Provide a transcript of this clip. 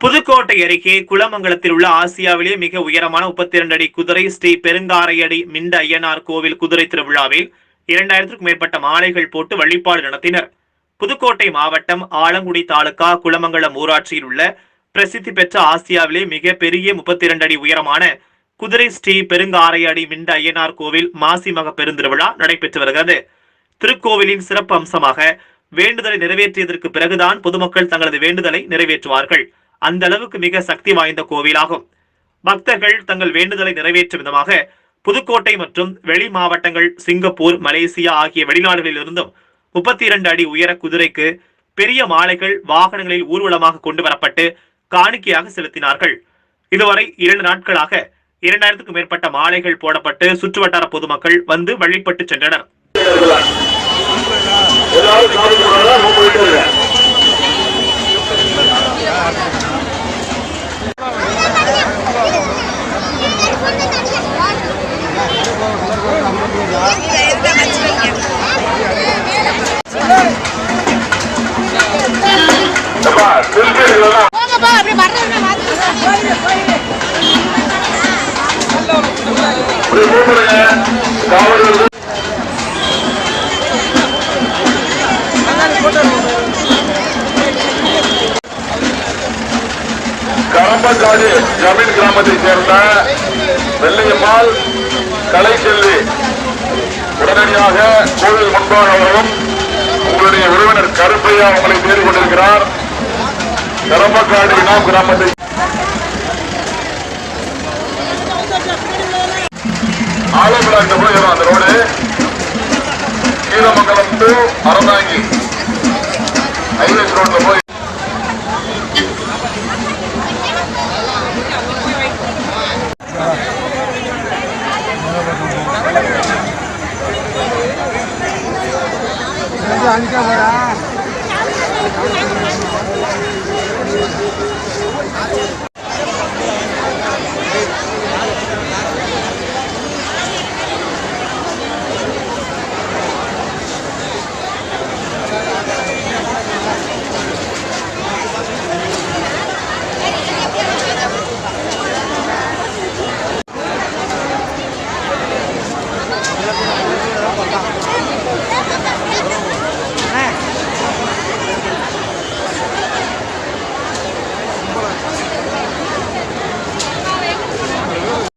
புதுக்கோட்டை அருகே குளமங்கலத்தில் உள்ள ஆசியாவிலேயே மிக உயரமான முப்பத்தி இரண்டு அடி குதிரை ஸ்ரீ பெருங்காரையடி மிண்ட ஐயனார் கோவில் குதிரை திருவிழாவில் இரண்டாயிரத்திற்கும் மேற்பட்ட மாலைகள் போட்டு வழிபாடு நடத்தினர். புதுக்கோட்டை மாவட்டம் ஆலங்குடி தாலுகா குளமங்கலம் ஊராட்சியில் உள்ள பிரசித்தி பெற்ற ஆசியாவிலே மிக பெரிய முப்பத்தி இரண்டு அடி உயரமான குதிரை ஸ்ரீ பெருங்காரையடி மிண்ட ஐயனார் கோவில் மாசி மக பெருந்திருவிழா நடைபெற்று வருகிறது. திருக்கோவிலின் சிறப்பு அம்சமாக வேண்டுதலை நிறைவேற்றியதற்கு பிறகுதான் பொதுமக்கள் தங்களது வேண்டுதலை நிறைவேற்றுவார்கள். அந்த அளவுக்கு மிக சக்தி வாய்ந்த கோவிலாகும். பக்தர்கள் தங்கள் வேண்டுதலை நிறைவேற்றும் விதமாக புதுக்கோட்டை மற்றும் வெளி மாவட்டங்கள் சிங்கப்பூர் மலேசியா ஆகிய வெளிநாடுகளில் இருந்தும் முப்பத்தி இரண்டு அடி உயர குதிரைக்கு பெரிய மாலைகள் வாகனங்களில் ஊர்வலமாக கொண்டு வரப்பட்டு காணிக்கையாக செலுத்தினார்கள். இதுவரை இரண்டு நாட்களாக இரண்டாயிரத்துக்கும் மேற்பட்ட மாலைகள் போடப்பட்டு சுற்றுவட்டார பொதுமக்கள் வந்து வழிபட்டு சென்றனர். வந்து கரம்பக்காடு ஜமீன் கிராமத்தை சேர்ந்த வெள்ளையம்மாள் கலைச்செல்வி உடனடியாக கோவில் முன்பாக வரும். உங்களுடைய உறவினர் கருப்பையா உங்களை தேடி கொண்டிருக்கிறார் கரம்பக்காடு இனாம் கிராமத்தை ஆலங்குடாக்கு போய் வரும் அந்த road. Keezhamangalam to Aranthangi. Highways ரோட்ல போய் 앉아봐라.